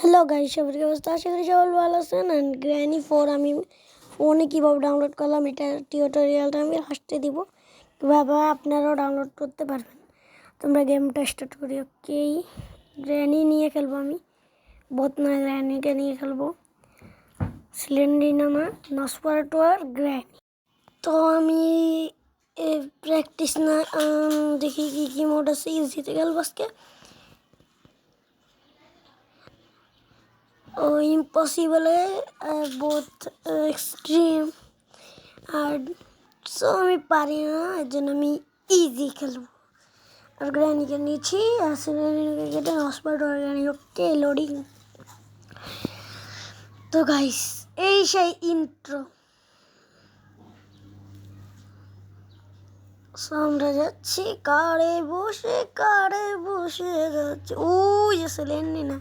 Hello guy সবার কি অবস্থা? আশা করি সবাই ভালো আছেন। অ্যান্ড গ্র্যানি ফোর আমি ফোনে কীভাবে ডাউনলোড করলাম, এটা টিউটোরিয়ালটা আমি লাস্টে দিব। কীভাবে আপনারাও ডাউনলোড করতে পারবেন। তোমরা গেমটা স্টার্ট করি ওকে গ্র্যানি নিয়ে খেলব আমি। বহুত না গ্র্যানিকে নিয়ে খেলব। সিলেন্ডিনা না নসপারাটো আর গ্র্যানি তো আমি প্র্যাকটিস না দেখি কী কী মোড আছে ইজিতে খেলব আজকে। ও ইম্পসিবল বহুত এক্সট্রিম আর সো আমি পারি না এর জন্য আমি ইজি খেলব। আর গ্র্যানিকে নিয়েছি আর সিনেমাকে কেটে হসপিটাল অর্গানিক ওকে লোডিং তো গাইস এই সেই ইন্ট্রো আমরা যাচ্ছি কারে বসে কারে বসে যাচ্ছি। ওই যে সিলেন্ডি না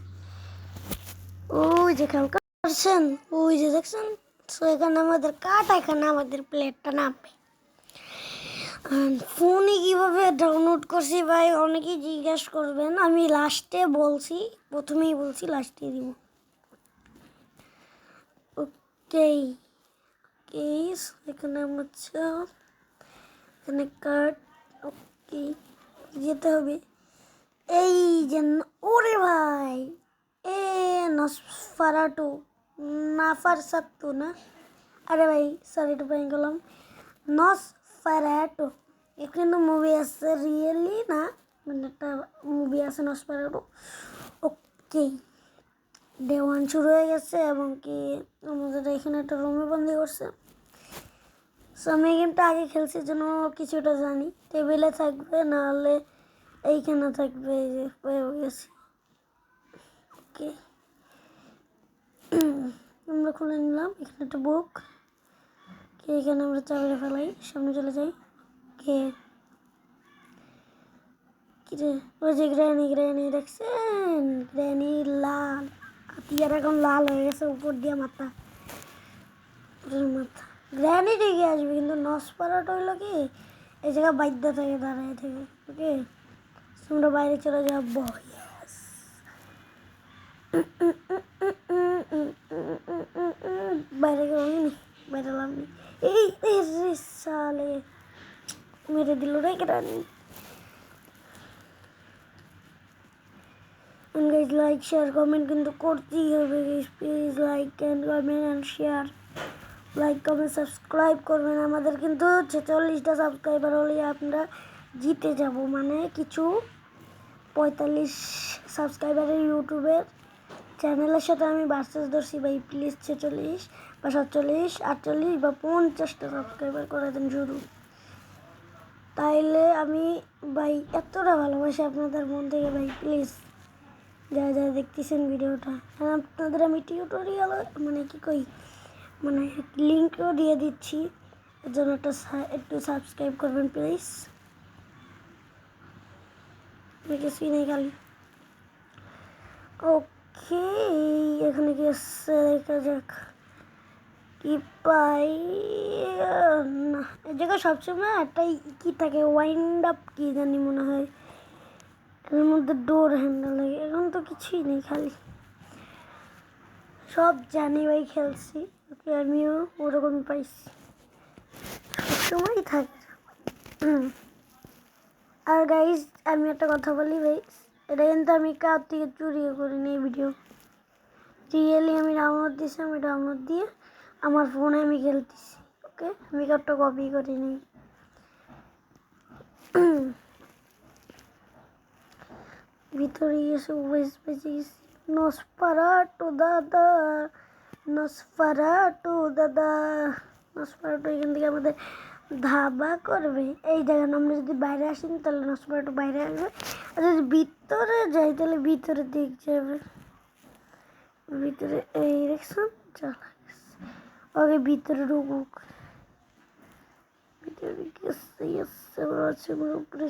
ওই যে খেয়াল করছেন ওই যে দেখছেন তো এখানে আমাদের কাটা এখানে আমাদের প্লেটটা নামবে ফোনে কীভাবে ডাউনলোড করছি ভাই? অনেকেই জিজ্ঞেস করবেন, আমি লাস্টে বলছি, প্রথমেই বলছি লাস্টে দিব। ওকে ওকে এখানে আমার এখানে কাট ওকে যেতে হবে। এই যে, ওরে ভাই! এ নসফারাটো নাফার সাত্তু না আরে ভাই সরি একটু প্রায় গেলাম নসফারাটো কিন্তু মুভি আছে রিয়েলি না মানে একটা মুভি আছে নসফারাটো ওকে ডে ওয়ান শুরু হয়ে গেছে এবং কি আমাদের এখানে একটা রুমে বন্দি করছে সো আমি এই গেমটা আগে খেলছি জন্য কিছুটা জানি টেবিলে থাকবে নাহলে এইখানে থাকবে এই যে পেয়ে গেছি ওকে। আমরা খুলে নিলাম, এখানে একটা বুক কে এখানে আমরা চাবিটা ফেলাই? সামনে চলে যাই। কে? ওই যে দেখছেন? লাল। হাতিয়ার এখন লাল হয়ে গেছে, উপর দিয়ে মাথা। মাথা। গ্র্যানি ঠিকই আসবে, কিন্তু নস পাড়াটা হইল কি? এই জায়গায় বাধ্য থেকে দাঁড়ায় থেকে, ওকে? তোমরা বাইরে চলে যাব. বাইরে গেলাম নি বাইরে নি এই সালে মেরে দিল রে কেরানি And guys, like, share, comment কিন্তু করতেই হবে guys. Please like and comment and share. Like comment subscribe করবেন আমাদের কিন্তু ছেচল্লিশটা সাবস্ক্রাইবার হলে আমরা জিতে যাব মানে কিছু পঁয়তাল্লিশ সাবস্ক্রাইবারের ইউটিউবের চ্যানেলের সাথে আমি বার্সেস ধরছি ভাই প্লিজ ছেচল্লিশ বা সাতচল্লিশ, আটচল্লিশ বা পঞ্চাশটা সাবস্ক্রাইবার করে দেন শুরু তাইলে আমি ভাই, এতটা ভালোবাসি আপনাদের মন থেকে ভাই প্লিজ যারা যারা দেখতেছেন ভিডিওটা। আর আপনাদের আমি টিউটোরিয়াল মানে কি কই মানে লিঙ্কও দিয়ে দিচ্ছি। এর জন্য একটা একটু সাবস্ক্রাইব করবেন প্লিজ কিছুই নেই খালি। ওকে। এখানে কি আসছে দেখা। যাক কি পাই, না। এই জায়গায় সবসময় একটাই কি থাকে ওয়াইন্ড আপ কি জানি মনে হয়। এর মধ্যে ডোর হ্যান্ডেল লাগে, এখন তো কিছুই নেই খালি। সব জানি ভাই খেলছি ওকে আমিও ওরকমই পাইছি। সবসময়ই থাকে। আর গাইজ আমি একটা কথা বলি, ভাই। এটা কিন্তু আমি কার থেকে চুরিও করিনি এই ভিডিও রিয়েলি আমি ডাউনলোড দিয়েছি আমি ডাউনলোড দিয়ে আমার ফোনে আমি খেলতেছি, ওকে? আমি কারটা কপি করিনি। ভিতরে এসে ওয়েস বেঁচে গেছি নসপারাটো দাদা নসপারাটো দাদা। নসপারাটো এখান থেকে আমাদের ধাবা করবে। এই জায়গায় আমরা যদি বাইরে আসি তাহলে নসপারাটো বাইরে আসবে। যদি ভিতরে যাই, তাহলে ভিতরে দিক যাবে ভিতরে এই দেখছেন চলা ওকে ভিতরে ঢুকুক ভিতরে গেছে গেছে ওরা আছে আমার উপরে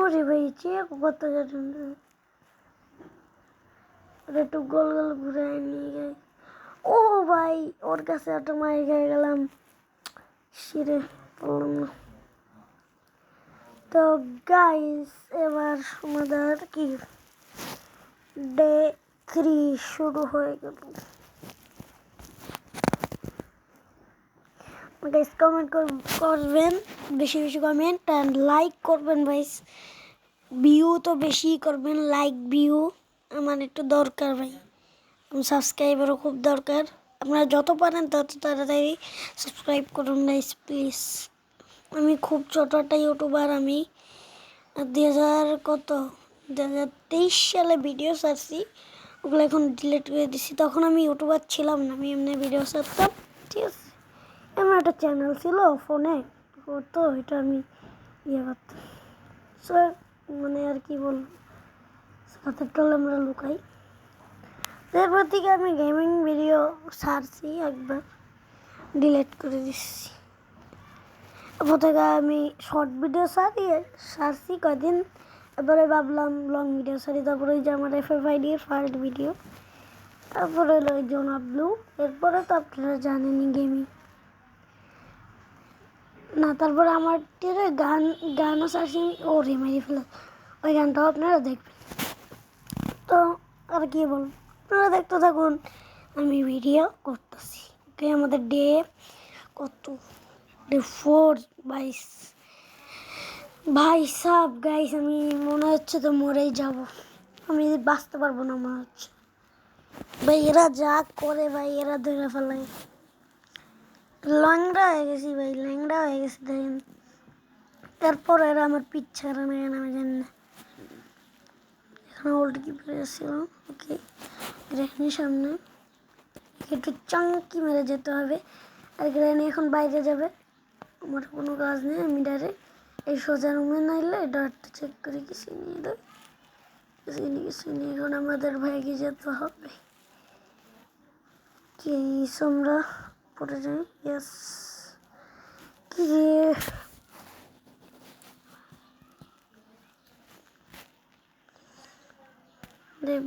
ওরে ভাই চেক কত জানেন ওটা একটু গোল গোল ঘুরে নিয়ে গাই ও ভাই, ওর কাছে একটা মাই গেলাম। সিরে বললাম না তো গাইস এবার আমাদের কি? ডে থ্রি শুরু হয়ে গেল। গাইস কমেন্ট করবেন, বেশি বেশি কমেন্ট অ্যান্ড লাইক করবেন ভাইস। ভিউ তো বেশি করবেন লাইক ভিউ আমার একটু দরকার ভাই। সাবস্ক্রাইবারও খুব দরকার। আপনারা যত পারেন তত তাড়াতাড়ি সাবস্ক্রাইব করুন গাইস প্লিজ আমি খুব ছোট একটা ইউটিউবার আমি। দুই হাজার কত? দু হাজার তেইশ সালে ভিডিও ছাড়ছি। ওগুলো এখন ডিলিট করে দিছি। তখন আমি ইউটিউবার ছিলাম না, আমি এমনি ভিডিও ছাড়তাম। ঠিক আছে। আমার একটা চ্যানেল ছিল ফোনে তো, এটা আমি ইয়ে করতাম। সো মানে আর কি বলব? সাথে টলে আমরা লুকাই। এরপর থেকে আমি গেমিং ভিডিও ছাড়ছি একবার। ডিলিট করে দিচ্ছি তারপর থেকে আমি শর্ট ভিডিও ছাড়ি, ছাড়ছি কদিন এবারে ভাবলাম লং ভিডিও ছাড়ি, তারপরে ওই যে আমার এফ এফ আইডির ফার্স্ট ভিডিও তারপরে হলো ওই জোনা ব্লু এরপরে তো আপনারা জানেনই গেমিং না, তারপরে আমার গান, গানও সারছি আমি, ও রে মেরে ফেলে ওই গানটাও আপনারা দেখবেন। তো আর কি বলব, আপনারা দেখতে থাকুন, আমি ভিডিও করতেছি। ওকে আমাদের ডে কত ফোর বাইশ ভাই সাব গাইস আমি মনে হচ্ছে তো মরেই যাব। আমি বাঁচতে পারব না, মনে হচ্ছে। ভাই এরা যা করে ভাই এরা ধরে ফেলায় ল্যাংড়া হয়ে গেছি ভাই, ল্যাংড়া হয়ে গেছি, দেখেন। তারপর এরা আমার পিচ্ছা না কেন আমি জানি না। এখানে ওল্ড কি পেরেছিল ওকে গ্রেনি সামনে। একটু চাঙ্কি মেরে যেতে হবে। আর গ্রেনি এখন বাইরে যাবে। আমার কোনো কাজ নেই, আমি ডাইরেক্ট এই সোজা রুমে নাইলে ডাটটা চেক করে কিছু নিয়ে দেয় কিছু নিয়ে কিছু নিয়ে এখন আমাদের ভাইকে যেতে হবে। কি আমরা পড়ে যাই? ইয়েস কি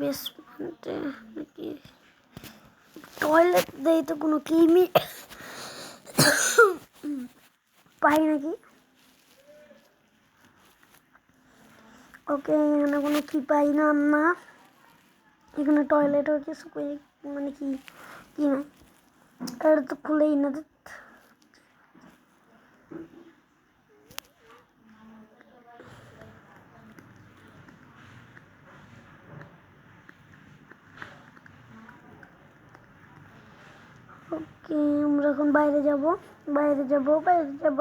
বেসমেন্টে নাকি টয়লেট দেয় তো কোনো ক্রিমি পাই নাকি? ওকে, এখানে কোনো কি পাই না না। এখানে টয়লেটও কিছু মানে কি কি নাই এটা তো খুলেই না। ওকে, আমরা এখন বাইরে যাব বাইরে যাব বাইরে যাব।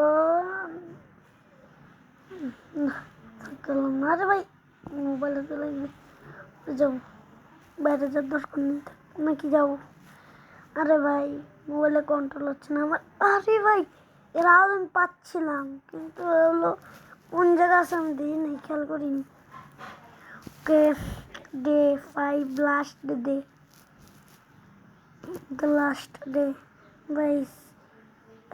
না আরে ভাই, মোবাইলে তো লাগবে। যাব। বাইরে যার দরকার নেই। নাকি যাব? আরে ভাই, মোবাইলে কন্ট্রোল হচ্ছে না আমার। আরে ভাই, এর আওয়াজ আমি পাচ্ছিলাম, কিন্তু হলো কোন জায়গা আছে আমি দিই নাই, খেয়াল করিনি। Okay day five last day the last day বাইশ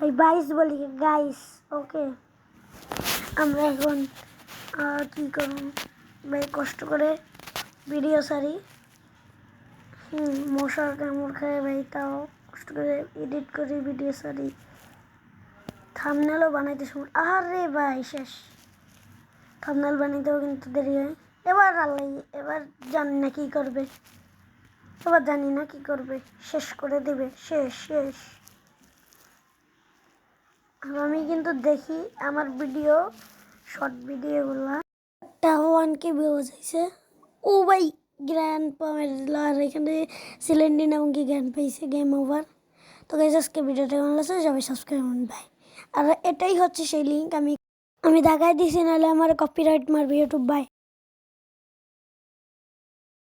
এই বাইশ বলি গাইস ওকে আমরা এখন কি করব ভাই কষ্ট করে ভিডিও সারি। হুম, মশার কামড় খায় ভাই, তাও কষ্ট করে এডিট করি ভিডিও সারি। থামনেলও বানাইতে সময় আরে ভাই, শেষ। থামনেল বানাইতেও কিন্তু দেরি হয়। এবার আল্লাহ, এবার জানি না কি করবে। এবার জানি না কি করবে। শেষ করে দেবে। শেষ শেষ। আমি কিন্তু দেখি আমার ভিডিও শর্ট ভিডিওগুলো। একটা ওয়ানকে ভিউজ হয়েছে ও ভাই গ্র্যান্ড আর এখানে সিলেন্ডিন এবং কি জ্ঞান পাইছে গেম ওভার তো গাইজ আজকে ভিডিওটা কেমন লাগছে? সবাই সাবস্ক্রাইব করুন ভাই আর এটাই হচ্ছে সেই লিঙ্ক আমি আমি দেখাই দিছি, নাহলে আমার কপিরাইট মারবে ইউটিউব ভাই